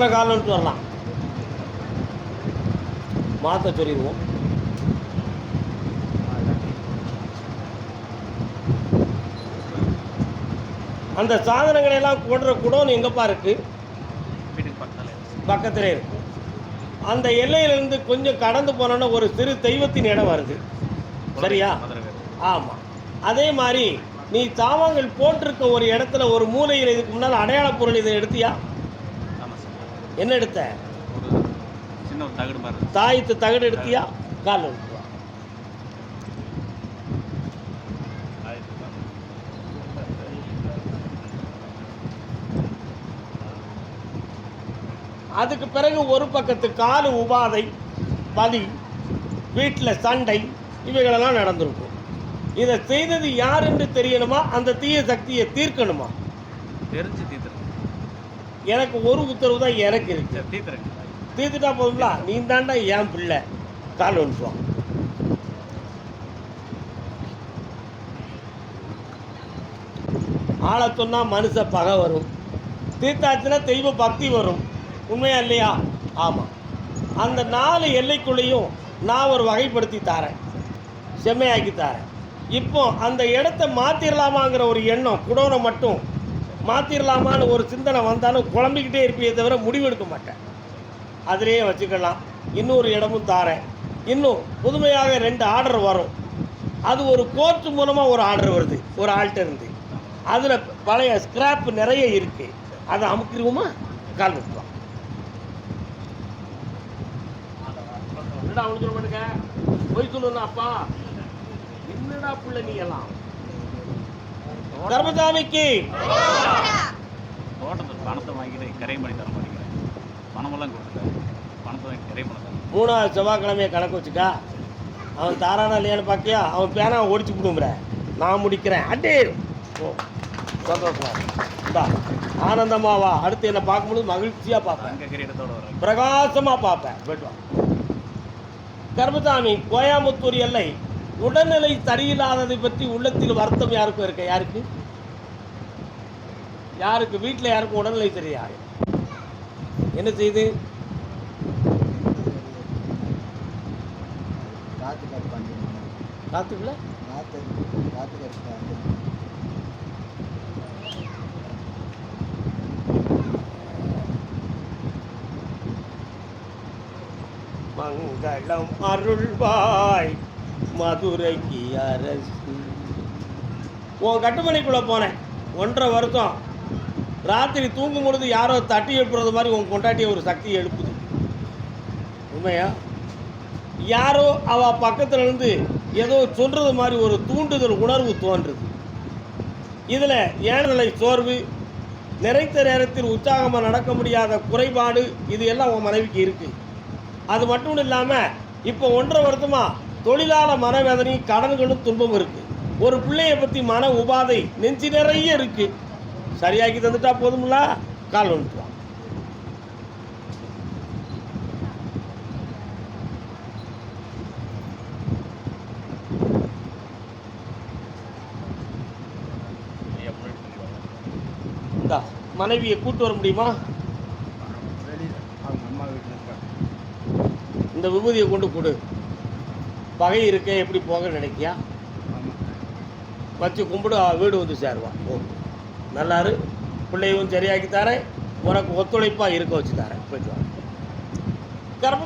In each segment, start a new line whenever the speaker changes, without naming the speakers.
தடவை கால் வந்துட்டு வரலாம். மாற்ற சொல்லிடுவோம் அந்த சாதனங்களை எல்லாம் போடுற குடோன் எங்கப்பா இருக்கு?
பக்கத்தில்
இருக்கு. அந்த எல்லையிலிருந்து கொஞ்சம் கடந்து போனோன்னா ஒரு சிறு தெய்வத்தின் இடம் வருது. சரியா? ஆமாம் அதே மாதிரி நீ சாமான்கள் போட்டிருக்க ஒரு இடத்துல ஒரு மூலையில் இதுக்கு முன்னால் அடையாள பொருள் இதை எடுத்தியா? என்ன எடுத்த. தாயத்து தகடு எடுத்தியா? கால் எடுத்து வா. அதுக்கு பிறகு ஒரு பக்கத்து காலு உபாதை வலி வீட்டில் சண்டை இவைகளெல்லாம் நடந்திருக்கும். இதை செய்தது யார் என்று தெரியணுமா? அந்த தீய சக்தியை தீர்க்கணுமா?
தெரிஞ்சு தீத்துறேன்
எனக்கு ஒரு உத்தரவு தான் எனக்கு இருக்கு. தீர்த்துட்டா போதுங்களா நீ தாண்டா என் பிள்ளை. கால் ஒன்றுவான் ஆளை சொன்னா மனுஷ பகை வரும். தீர்த்தாச்சுன்னா தெய்வ பக்தி வரும். உண்மையா இல்லையா? ஆமாம் அந்த நாலு எல்லைக்குள்ளேயும் நான் ஒரு வகைப்படுத்தி தாரேன். செம்மையாக்கி தாரேன். இப்போ அந்த இடத்த மாற்றிடலாமாங்கிற ஒரு எண்ணம் குடோனை மட்டும் மாற்றிடலாமான்னு ஒரு சிந்தனை வந்தாலும் குழம்பிக்கிட்டே இருப்பியே தவிர முடிவெடுக்க மாட்டேன். அதிலேயே வச்சுக்கலாம். இன்னொரு இடமும் தாரேன். இன்னும் புதுமையாக ரெண்டு ஆர்டர் வரும். அது ஒரு கோர்ட் மூலமாக ஒரு ஆர்டர் வருது. ஒரு ஆள்கிட்ட இருந்து அதில் பழைய ஸ்கிராப் நிறைய இருக்குது அதை அமுக்கிடுவோமா? கால் விட்டுருவோம் என்னடா அவனு சொல்ல மாட்டேங்க போய் சொல்லணும் அப்பா என்னடா பிள்ளை நீ எல்லாம்? கர்மசாமிக்கு
தோட்டத்தில் பணத்தை வாங்கிட்டு கரையும் பண்ணி தர மாட்டேங்கிறேன் பணமெல்லாம் கொடுத்துட்டேன் பணத்தை வாங்கி கரையும் பண்ண
மூணாவது செவ்வாய்க்கிழமையை கணக்கு வச்சுக்கா அவன் தாரானா இல்லையான்னு பார்த்தியா அவன் பேனா ஒடிச்சு விடுங்கிற நான் முடிக்கிறேன். அட்டே ஓ சந்தோஷமா. இந்தா ஆனந்தமா வா அடுத்து என்னை பார்க்கும்போது மகிழ்ச்சியாக பார்ப்பேன். பிரகாசமாக பார்ப்பேன். போயிட்டு வா. கர்மசாமி கோயாமுத்தூர் எல்லை. உடல்நிலை சரியில்லாததை பற்றி உள்ளத்தில் வருத்தம் யாருக்கும் இருக்க? யாருக்கு? யாருக்கு வீட்டில் யாருக்கும் உடல்நிலை தெரியாது என்ன செய்யுது காத்துக்குள்ள? மங்களம் அருள்வாய் மதுரைக்கு அரசு. உன் கட்டுமணிக்குள்ளே போனேன். ஒன்றரை வருஷம். ராத்திரி தூங்கும் பொழுது யாரோ தட்டி எழுப்புறது மாதிரி உன் கொண்டாட்டிய ஒரு சக்தி எழுப்புது. உண்மையா? யாரோ அவ பக்கத்துல இருந்து ஏதோ சொல்றது மாதிரி ஒரு தூண்டுதல் உணர்வு தோன்றுது. இதில் ஏழ்நிலை சோர்வு நிறைத்த நேரத்தில் உற்சாகமாக நடக்க முடியாத குறைபாடு இது எல்லாம் உன் மனைவிக்கு இருக்குது அது மட்டும் இல்லாமல் இப்போ ஒன்றரை வருஷமா தொழிலாள மனவேதனை கடன்களும் துன்பம் இருக்கு. ஒரு பிள்ளையை பற்றி மன உபாதை நெஞ்சு நிறைய இருக்குது சரியாக்கி தந்துட்டா போதும்ல? கால் வந்துட்டு
ஐயா முன்னாடி சொல்லிடுவாங்க
இந்தா மனைவியை கூட்டு வர முடியுமா? இந்த விபூதியை கொண்டு கொடு. பகை இருக்க எப்படி போக நினைக்கியா? வச்சு கும்பிடு வீடு வந்து சேருவான் ஓ நல்லாரு. பிள்ளையும் சரியாக்கி தரேன். உனக்கு ஒத்துழைப்பாக இருக்க வச்சு தரேன். போயிட்டு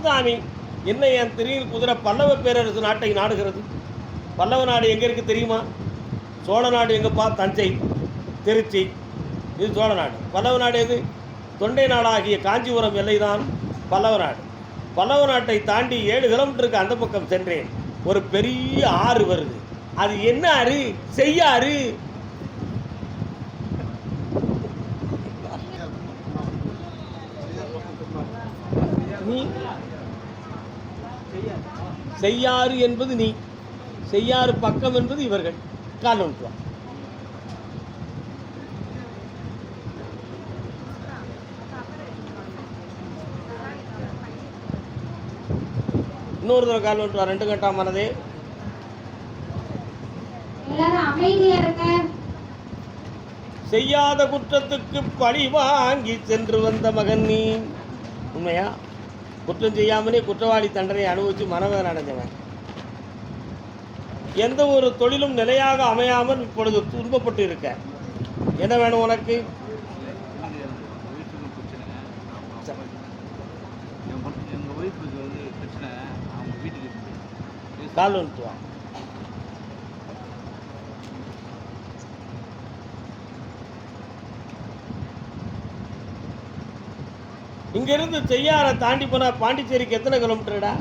வா. என்ன என் திடீர் குதிரை பல்லவ பேரரசு நாட்டை நாடுகிறது? பல்லவ நாடு எங்கே இருக்குது தெரியுமா? சோழ நாடு எங்கப்பா? தஞ்சை திருச்சி. இது சோழ நாடு. பல்லவ நாடு எது? தொண்டை நாடாகிய காஞ்சிபுரம் எல்லைதான் பல்லவ நாடு. பல்லவ நாட்டை தாண்டி ஏழு கிலோமீட்டருக்கு அந்த பக்கம் சென்றேன். ஒரு பெரிய ஆறு வருது. அது என்ன ஆறு? செய்யாறு நீ செய்யாறு என்பது நீ செய்யாறு பக்கம் என்பது இவர்கள். கால் ஒன்று இன்னொரு தடவை கால் ஒன்று ரெண்டு கட்டா மனதே. செய்யாத குற்றத்துக்கு பழி வாங்கி சென்று வந்த மகன் நீ. உண்மையா? குற்றம் செய்யாமலே குற்றவாளி தண்டனை அனுபவித்து மனவேதனை அடைஞ்சவன். எந்த ஒரு தொழிலும் நிலையாக அமையாமல் இப்பொழுது துன்பப்பட்டு இருக்க. என்ன வேணும் உனக்கு?
ஒய்ஃபுக்கு பிரச்சனை என் பொண்ணு எங்கள் ஒய்ஃபுக்கு வந்து பிரச்சனை அவங்க வீட்டுக்கு பேச-
கால் வந்துட்டு வா இங்கிருந்து செய்யாரை தாண்டி போனா பாண்டிச்சேரிக்கு எத்தனை கிலோமீட்டருடா?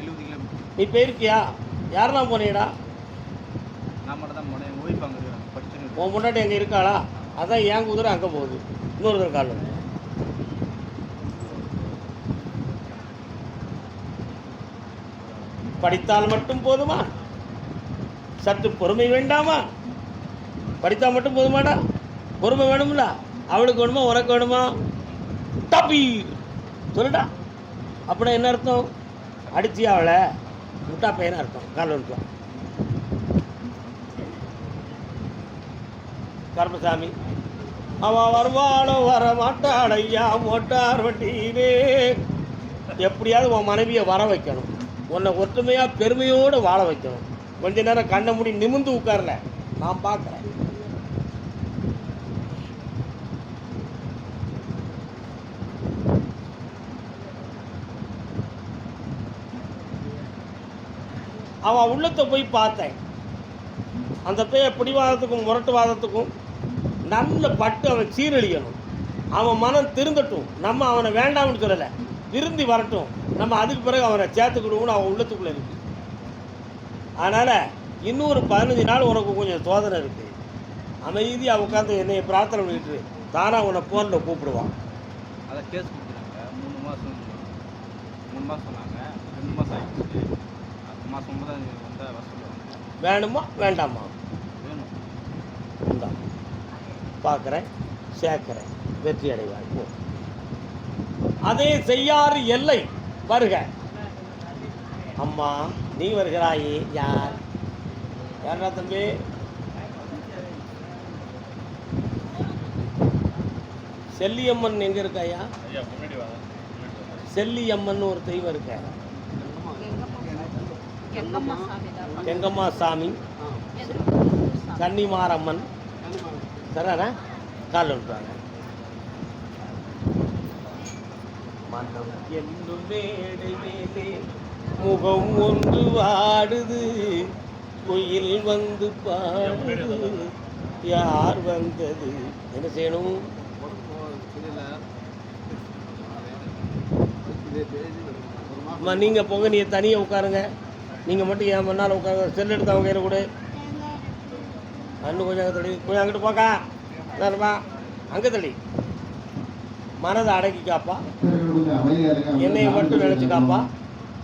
எழுபது கிலோமீட்டர்.
நீ போயிருக்கியா? யாரெல்லாம் போனீடா
நான் மட்டும் தான் போனேன். ஒய்ஃப் அங்கே
உன் முன்னாடி அங்கே இருக்காளா? அதான் என் குதிரை அங்கே போகுது. இன்னொரு தடவை கால் படித்தால் மட்டும் போதுமா? சற்று பொறுமை வேண்டாமா? படித்தால் மட்டும் போதுமாடா? பொறுமை வேணும்ல? அவளுக்கு வேணுமா? உனக்கு வேணுமா? தப்பீர் சொல்லுடா. அப்படின்னா என்ன அர்த்தம்? அடிச்சியா அவளை முட்டா பையனா அர்த்தம். கால் வந்துட்டு கருப்பசாமி. அவ வருவாளோ வர மாட்டாள் ஐயா மோட்டார் வண்டியிலே. எப்படியாவது உன் மனைவியை வர வைக்கணும். உன்னை ஒற்றுமையாக பெருமையோடு வாழ வைக்கணும். கொஞ்ச நேரம் கண்ணை மூடி நிமிந்து உட்காரல. நான் பார்க்குறேன். அவன் உள்ளத்தை போய் பார்த்தேன். அந்த பேய பிடிவாதத்துக்கும் முரட்டுவாதத்துக்கும் நல்ல பட்டு அவன் சீரழியணும். அவன் மனம் திருந்தட்டும். நம்ம அவனை வேண்டாம்னு சொல்லலை. விருந்தி வரட்டும். நம்ம அதுக்கு பிறகு அவனை சேர்த்துக்கிடுவோம்னு அவன் உள்ளத்துக்குள்ளே இருக்கு. அதனால் இன்னொரு பதினஞ்சு நாள் உனக்கு கொஞ்சம் சோதனை இருக்குது அமைதியாக உட்காந்து என்னை பிரார்த்தனை பண்ணிட்டு தானாக உன்னை ஃபோனில் கூப்பிடுவான்.
அதை கேஸ் கொடுத்துருக்காங்க மூணு மாதம் மூணு மாதம் சொன்னாங்க. ரெண்டு மாதம் ஆகிடுச்சு மாதம் தான் வந்தால் வர சொல்லுவாங்க.
வேணுமா? வேண்டாமா?
வேணும்.
பார்க்குறேன் சேர்க்கிறேன். வெற்றி அடைவாய். போ. அதே செய்யாறு எல்லை. வருக. அம்மா நீ வருகிறாயே யார்? யாரா தம்பி? செல்லியம்மன் எங்க இருக்காயா
ஐயா முன்னாடி வாங்க.
செல்லியம்மன் ஒரு தெய்வம் இருக்க
கெங்கம்மா சாமி
சாமி கன்னிமாரம்மன். சரண கால் விட்டுவாங்க மனம் என்னும் மேடை மேலே முகம் ஒன்று வாடுது. குயில் வந்து பாடுது. யார் வந்தது? என்ன செய்யணும்? நீங்க நீங்கள் போங்க நீ தனியாக உட்காருங்க. நீங்கள் மட்டும் என் முன்னால் உட்காந்து செல் எடுத்து அவங்க கையில் கொடு. அண்ணு கொஞ்சம் அங்கே தள்ளி. கொஞ்சம் அங்கிட்டு போக்கா. வேறுமா அங்கே தள்ளி. மனதை அடக்கிக்காப்பா என்னையை மட்டும் நினச்சிக்காப்பா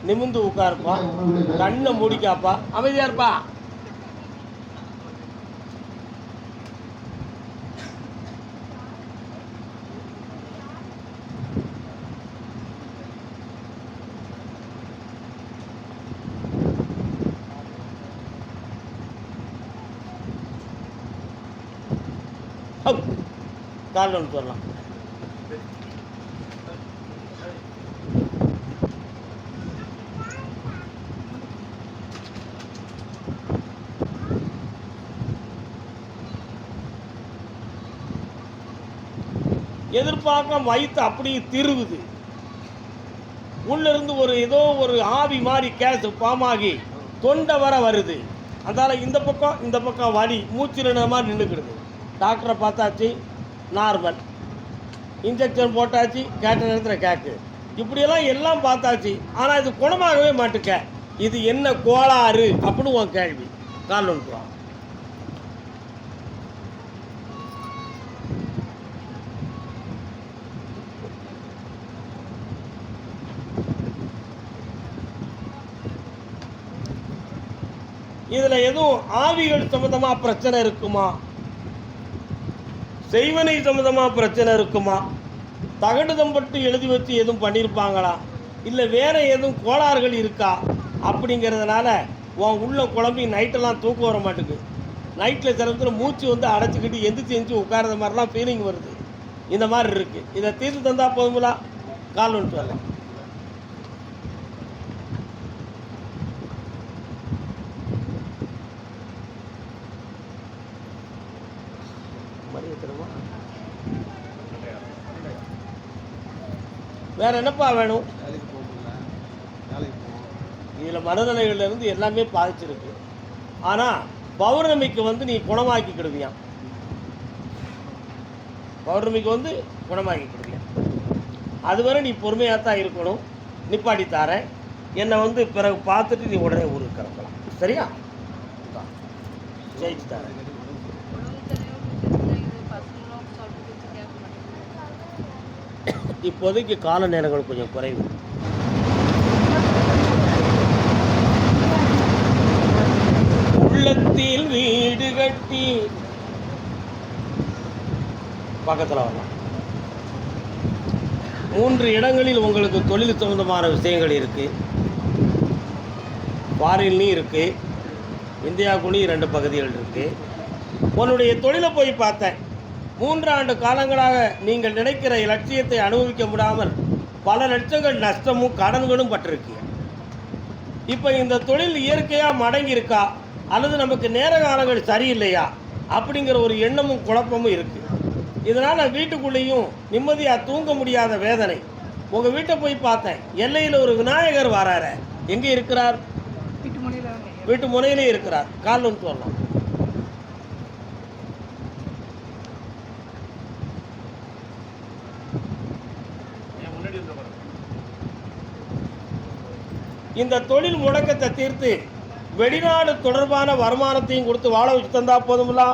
நிமிந்து உட்காருப்பா. கண்ணை மூடிக்காப்பா அமைதியா இருப்பா. காலில் ஒன்று வரலாம் எதிர்பார்க்க வயிற்று அப்படியே திருவுது. உள்ளிருந்து ஒரு ஏதோ ஒரு ஆவி மாதிரி கேஸ் பாமாகி தொண்டை வர வருது. அதனால இந்த பக்கம் இந்த பக்கம் வலி மூச்சு மாதிரி நின்றுக்கிடுது டாக்டரை பார்த்தாச்சு. நார்மல். இன்ஜெக்ஷன் போட்டாச்சு கேட்ட நேரத்தில் கேக்கு. இப்படியெல்லாம் எல்லாம் பார்த்தாச்சு. ஆனால் இது குணமாகவே மாட்டுக்க இது என்ன கோளாறு அப்படின்னு உன் கேள்வி. கால் ஒன்று இதில் எதுவும் ஆவிகள் சம்மந்தமாக பிரச்சனை இருக்குமா? செய்வனை சம்மந்தமாக பிரச்சனை இருக்குமா? தகடு தம்பட்டு எழுதி வச்சு எதுவும் பண்ணியிருப்பாங்களா இல்லை வேறு எதுவும் கோளாறுகள் இருக்கா? அப்படிங்கிறதுனால உன் உள்ள குழம்பி நைட்டெல்லாம் தூக்கம் வர மாட்டேங்குது நைட்டில் சில மூச்சு வந்து அடைச்சிக்கிட்டு எந்திரிச்சு எந்திரிச்சு உட்கார்ந்த மாதிரிலாம் ஃபீலிங் வருது. இந்த மாதிரி இருக்குது இதை தீர்த்து தந்தால் போதுங்களா? கால் ஒன்று வரலாம் மணி எத்தனைமா? வேற என்னப்பா வேணும்? இதில் மனநிலைகள்ல இருந்து எல்லாமே பாதிச்சிருக்கு. ஆனால் பௌர்ணமிக்கு வந்து நீ குணமாக்கிக்கிடுவியாம் பௌர்ணமிக்கு வந்து குணமாக்கிக்கிடுவியாம் அதுவரை நீ பொறுமையாக தான் இருக்கணும். நிப்பாட்டி தாரேன். என்னை வந்து பிறகு பார்த்துட்டு நீ உடனே ஊருக்கு கிளம்பலாம். சரியா. ஜெயிச்சு தரேன் இப்போதைக்கு கால நேரங்கள் கொஞ்சம் குறைவு. உள்ளத்தில் வீடு கட்டி பக்கத்தில் வரலாம். மூன்று இடங்களில் உங்களுக்கு தொழில் சம்பந்தமான விஷயங்கள் இருக்கு. ஃபாரின்லையும் இருக்கு. இந்தியாவுக்குள்ளேயும் ரெண்டு பகுதிகள் இருக்கு. உன்னுடைய தொழிலை போய் பார்த்தேன். மூன்றாண்டு காலங்களாக நீங்கள் நினைக்கிற லட்சியத்தை அனுபவிக்க முடியாமல் பல லட்சங்கள் நஷ்டமும் கடன்களும் பட்டிருக்கீங்க இப்போ இந்த தொழில் இயற்கையாக மடங்கி இருக்கா அல்லது நமக்கு நேர காலங்கள் சரியில்லையா? அப்படிங்கிற ஒரு எண்ணமும் குழப்பமும் இருக்கு. இதனால் வீட்டுக்குள்ளேயும் நிம்மதியாக தூங்க முடியாத வேதனை. உங்கள் வீட்டை போய் பார்த்தேன். எல்லையில் ஒரு விநாயகர் வராரு. எங்கே இருக்கிறார்? வீட்டு முனையிலே இருக்கிறார். கால் வந்து வரலாம்
ஏன் முன்னாடி இருந்த பாருங்க
இந்த தொழில் முடக்கத்தை தீர்த்து வெளிநாடு தொடர்பான வருமானத்தையும் கொடுத்து வாழ வச்சு தந்தா போதுமில்ல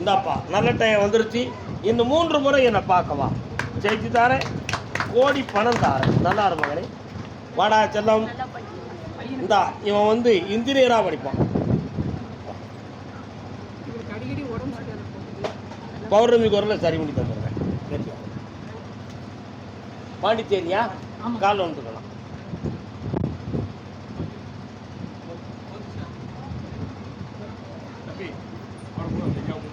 இந்தாப்பா நல்ல டைம் வந்துருச்சு. இந்த மூன்று முறை என்னை பார்க்கவா. ஜெயிச்சு தாரேன் கோடி பணம் தாரேன். நல்லா இரு மகனே. வாடா செல்லம். இந்தா இவன் வந்து இன்ஜினியராக படிப்பான். பௌர்ணமி குரலில் சரி பண்ணி தந்துடுறேன். பாண்டிச்சேரியா? கால் வந்துக்கலாம்
தம்பி அவரை கூட வந்து எங்கேயாவது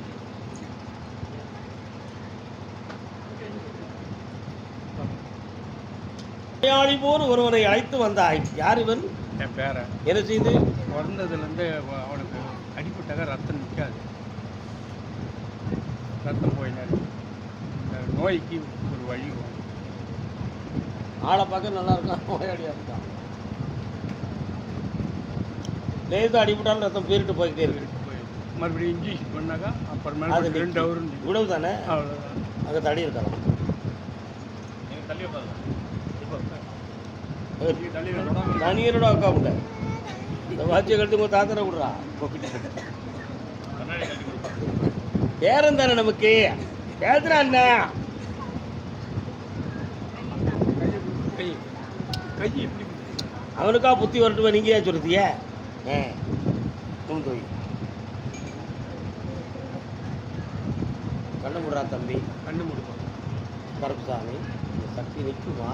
நோயாளி போல் ஒருவரை அழைத்து வந்தாய். யார் இவன்
என் பேரை.
என்ன செய்து?
பிறந்ததுலேருந்து அவனுக்கு அடிப்பட்டாக ரத்தம் நிற்காது. ரத்தம் போயினாரு. இந்த நோய்க்கு ஒரு வழி.
ஆளை பார்க்க நல்லா இருக்கான் நோயாளியாக இருக்கான் லேசாக அடிபட்டாலும் ரத்தம் பீரிட்டு போய்கிட்டே இருக்கு.
மறுபடியும் இன்ஜெக்ஷன் பண்ணாக்கா
அது
அப்புறமேல ரெண்டு ஹவர்
இவ்வளவு தானே?
அவ்வளோதான்
அங்கே தடி இருக்கலாம்
நீங்கள் தள்ளி உட்காருங்க இப்போ
தனியரோட உட்காந்து இந்த வாட்சியை கழுத்து உங்கள் தாத்தனை விடுறா பேரம் தானே நமக்கு? பேசுறா
எப்படி
அவனுக்கா புத்தி வரட்டுமா? நீங்கள் ஏன் சொல்லுதிய ஏ துணி தோய் கண்ண முடுறா தம்பி.
கண்ணு முடிப்போம்
கருப்புசாமி சக்தி நிற்குமா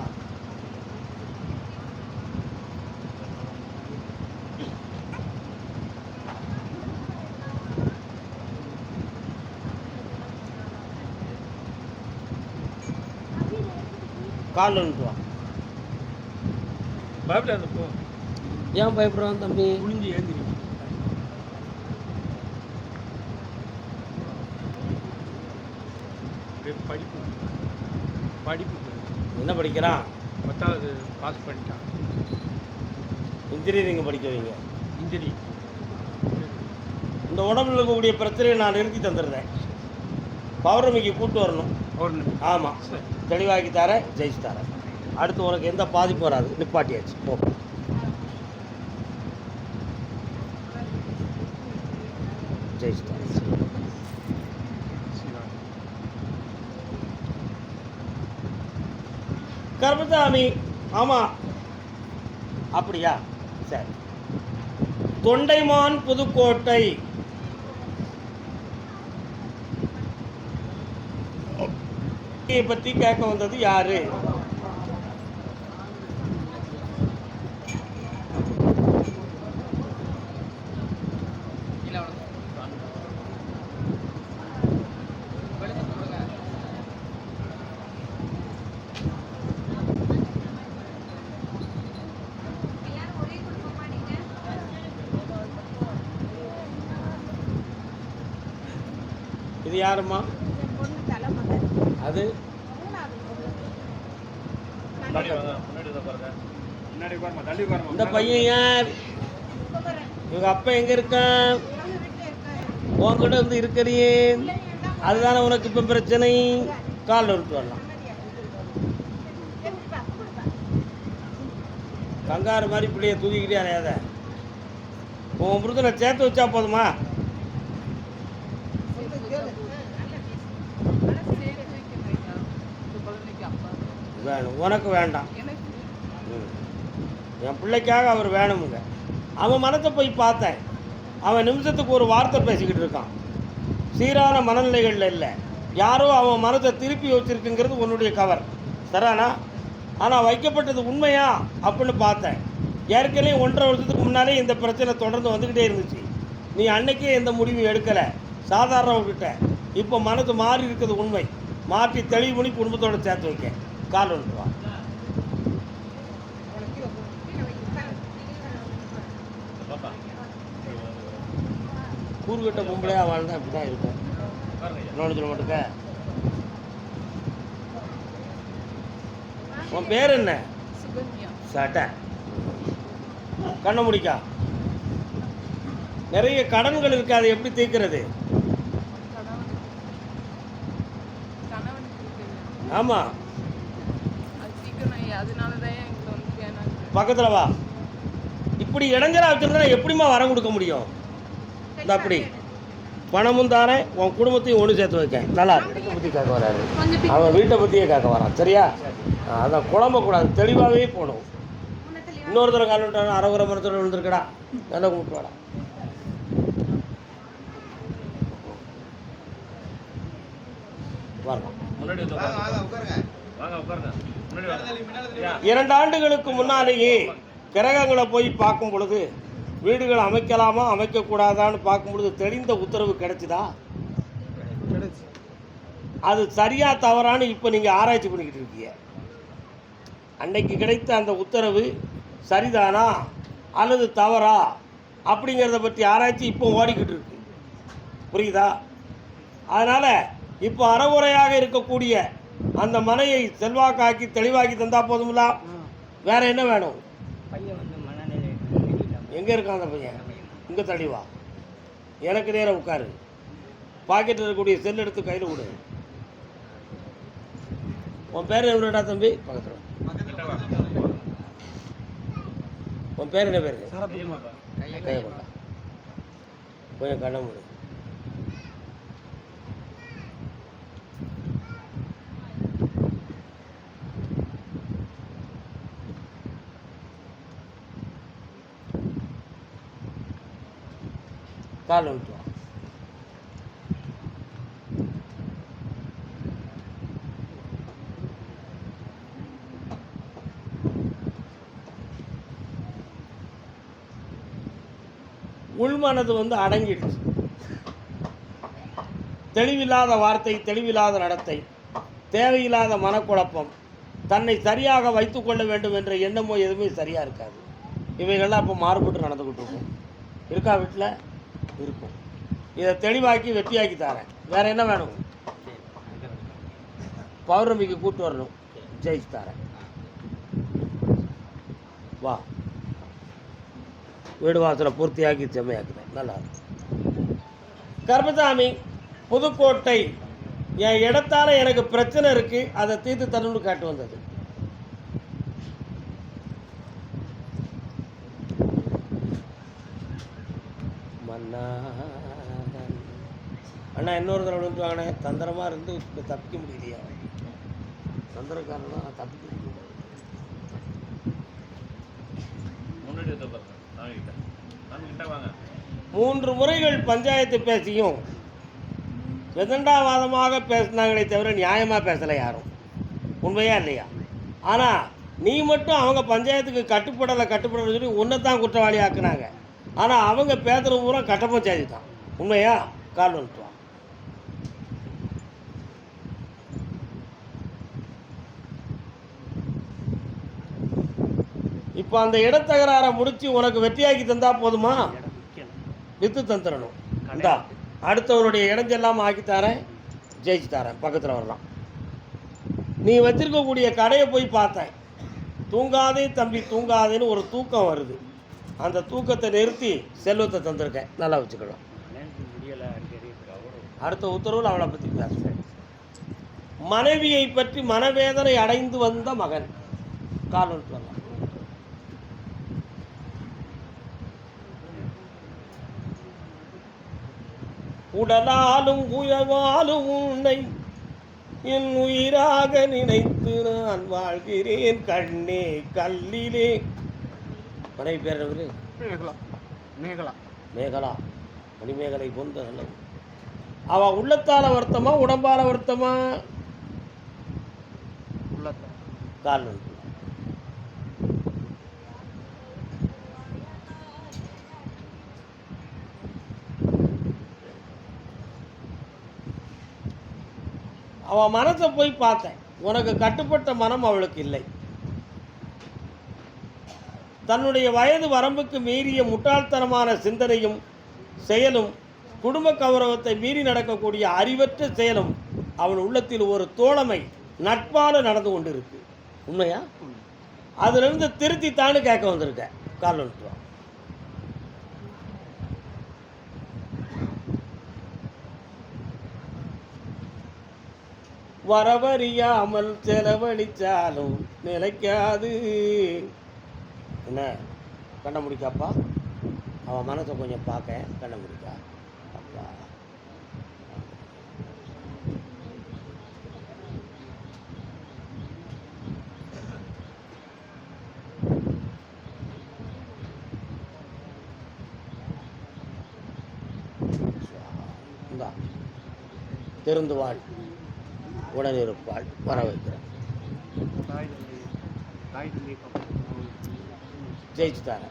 காலில் வந்துட்டு வா
பயப்படாத போ.
ஏன் பயப்படுறான் தம்பி?
குனிஞ்சு ஏந்திரி. படிப்பு. படிப்பு
என்ன படிக்கிறான்?
பத்தாவது பாஸ் பண்ணிட்டான்.
இன்ஜினியரிங் படிக்க வைங்க.
இன்ஜினி
இந்த உடம்புல இருக்கக்கூடிய பிரச்சனையை நான் நிறுத்தி தந்துடுறேன். பௌர்ணமிக்கு கூட்டு வரணும்.
பௌர்ணமி.
ஆமாம்
சரி.
தெளிவாக்கி தரேன் ஜெயிச்சு தரேன் அடுத்து உனக்கு எந்த பாதிப்பும் வராது. நிப்பாட்டியாச்சு. போ. ஜெயிச்சு தரேன்
சிவா
ஆமாம் அப்படியா? சரி. தொண்டைமான் புதுக்கோட்டை இதை பற்றி கேட்க வந்தது யாரு? இது
யாருமா
இந்த பையன் யார்? இவங்க அப்பா எங்க இருக்கான் உன்கிட்ட வந்து இருக்கிறியே. அதுதானே உனக்கு இப்போ பிரச்சனை? காலில் விட்டு வரலாம். கங்காரு மாதிரி பிள்ளைய தூக்கிக்கிட்டே அலையாத உன் புருஷனை சேர்த்து வச்சா போதுமா? வேணும். உனக்கு வேண்டாம். என் பிள்ளைக்காக அவர் வேணுமுங்க. அவன் மனத்தை போய் பார்த்தேன். அவன் நிமிஷத்துக்கு ஒரு வார்த்தை பேசிக்கிட்டு இருக்கான். சீரான மனநிலைகளில் இல்லை. யாரோ அவன் மனத்தை திருப்பி வச்சிருக்குங்கிறது உன்னுடைய கவர். சரியானா ஆனால் வைக்கப்பட்டது உண்மையா? அப்படின்னு பார்த்தேன். ஏற்கனவே ஒன்றரை வருஷத்துக்கு முன்னாலே இந்த பிரச்சனை தொடர்ந்து வந்துக்கிட்டே இருந்துச்சு. நீ அன்னைக்கே எந்த முடிவும் எடுக்கலை. சாதாரண இப்போ மனது மாறி இருக்கிறது உண்மை. மாற்றி தெளிவு பண்ணி குடும்பத்தோட சேர்த்து வைக்க. கால் ஒன்று வா
பாப்பா
கூறுகட்ட பொம்பளையாக வாழ்ந்தா அப்படி தான் இருக்கும் இன்னொன்று சொல்ல மாட்டுக்க உன் பேர் என்ன? சட்டை. கண்ண முடிக்கா. நிறைய கடன்கள் இருக்கு அதை எப்படி தீர்க்கிறது? ஆமாம் பக்கத்தில் வா. இப்படி இடைஞ்சலா வச்சிருந்தா எப்படிம்மா வரம் கொடுக்க முடியும்? இந்த அப்படி. பணமும் தானே உன் குடும்பத்தையும் ஒன்று சேர்த்து வைக்க நல்லா வீட்டை பற்றி கேட்க வராரு. அவன் வீட்டை பற்றியே கேட்க வரான். சரியா? அதான் குழம்பக்கூடாது தெளிவாகவே போகணும். இன்னொரு தடவை கால் விட்டான் அரைகுறை மரத்தோட விழுந்திருக்கடா. நல்லா கூப்பிட்டு வாடா. வரலாம்
முன்னாடி வந்து உட்காருங்க. வாங்க உட்காருங்க. முன்னாடி வாங்க. ஐயா
இரண்டு ஆண்டுகளுக்கு முன்னாலேயே கிரகங்களை போய் பார்க்கும் பொழுது வீடுகள் அமைக்கலாமா அமைக்கக்கூடாதான்னு பார்க்கும் பொழுது தெளிந்த உத்தரவு கிடைச்சுதா? அது சரியா தவறான்னு இப்போ நீங்கள் ஆராய்ச்சி பண்ணிக்கிட்டு இருக்கீங்க. அன்னைக்கு கிடைத்த அந்த உத்தரவு சரிதானா அல்லது தவறா அப்படிங்கிறத பற்றி ஆராய்ச்சி இப்போ ஓடிக்கிட்டு இருக்கு. புரியுதா? அதனால் இப்போ அறகுறையாக இருக்கக்கூடிய அந்த மனையை செல்வாக்காக்கி தெளிவாக்கி தந்தா போதுமில்ல வேற என்ன வேணும்? எங்கே இருக்கான் அந்த பையன்? இங்கே தள்ளி வா. எனக்கு நேரம் உட்காரு. பாக்கெட்டில் இருக்கக்கூடிய செல் எடுத்து கையில் கொடு. உன் பேர் என்னடா தம்பி? பக்கத்தில். உன் பேர் என்ன பேர்? கையை கொண்டா. கொஞ்சம் கண்ண மூடு. கால் விட்டு உள்மனது வந்து அடங்கிடுச்சு. தெளிவில்லாத வார்த்தை தெளிவில்லாத நடத்தை தேவையில்லாத மனக்குழப்பம் தன்னை சரியாக வைத்து கொள்ள வேண்டும் என்ற எண்ணமோ எதுவுமே சரியாக இருக்காது. இவைகள்லாம் இப்போ மாறுபட்டு நடந்துக்கிட்டு இருக்கும் இருக்கா வீட்டில் இருக்கும். இதை தெளிவாக்கி வெட்டியாக்கி தரேன். வேற என்ன வேணும்? பௌர்ணமிக்கு கூட்டு வரணும். ஜெயிச்சு தரேன் வா. வீடு வாசலை பூர்த்தியாக்கி செம்மையாக்குறேன் நல்லா இருக்கும் கர்மசாமி புதுக்கோட்டை. என் இடத்தால் எனக்கு பிரச்சனை இருக்குது அதை தீர்த்து தரணும்னு காட்டு வந்தது மன்னாரன். அண்ணா இன்னொரு தடவை வாங்கினே தந்திரமாக இருந்து தப்பிக்க முடியலையா தந்திரக்காரனா தப்பிக்க முடியல. மூன்று முறைகள் பஞ்சாயத்து பேசியும் விதண்டாவாதமாக பேசினாங்களே தவிர நியாயமாக பேசலை யாரும். உண்மையா இல்லையா? ஆனால் நீ மட்டும் அவங்க பஞ்சாயத்துக்கு கட்டுப்படலை கட்டுப்படலை சொல்லி உன்னை தான் குற்றவாளி ஆக்குனாங்க ஆனால் அவங்க பேசுகிற பூரா கட்ட பஞ்சாயத்து தான் உண்மையா? கால் வந்துட்டு இப்போ அந்த இடத்தகராறை முடித்து உனக்கு வெற்றியாக்கி தந்தால் போதுமா? வித்து தந்துடணும் இந்தா அடுத்தவனுடைய இடஞ்செல்லாம் ஆக்கி தரேன் ஜெயிச்சு தரேன். பக்கத்தில் வரலாம். நீ வச்சிருக்கக்கூடிய கடையை போய் பார்த்தேன். தூங்காதே தம்பி தூங்காதேன்னு ஒரு தூக்கம் வருது. அந்த தூக்கத்தை நிறுத்தி செல்வத்தை தந்திருக்கேன். நல்லா வச்சுக்கலாம் அடுத்த உத்தரவில் அவளை பற்றி பேசுகிறேன் மனைவியை பற்றி மனவேதனை அடைந்து வந்த மகன். காலம் சொல்லலாம் உடலாலும் உயவாலும் உன்னை என் உயிராக நினைத்து நான் வாழ்கிறேன். கண்ணே கல்லிலே. மனைவி பேர்?
மேகலா மேகலா.
மேகலா. மணிமேகலை பொந்த நல்லது. அவ உள்ளத்தால வருத்தமா உடம்பால வருத்தமா? கால் நோய். அவ மனசை போய் பார்த்தேன். உனக்கு கட்டுப்பட்ட மனம் அவளுக்கு இல்லை. தன்னுடைய வயது வரம்புக்கு மீறிய முட்டாள்தனமான சிந்தனையும் செயலும் குடும்ப கௌரவத்தை மீறி நடக்கக்கூடிய அறிவற்ற செயலும் அவன் உள்ளத்தில் ஒரு தோழமை நட்பால நடந்து கொண்டு இருக்கு உண்மையா அதிலிருந்து திருத்தித்தான்னு கேட்க வந்திருக்க. கால் வரவறியாமல் செலவழிச்சாலும் நிலைக்காது. என்ன? கண்ண முடிக்காப்பா அவன் மனசை கொஞ்சம் பார்க்க கண்ண முடிக்கா அப்பா. இந்தா. திறந்து வாழ் உடனிருப்பாள் வர
தந்தை
ஜெயிச்சு தரேன்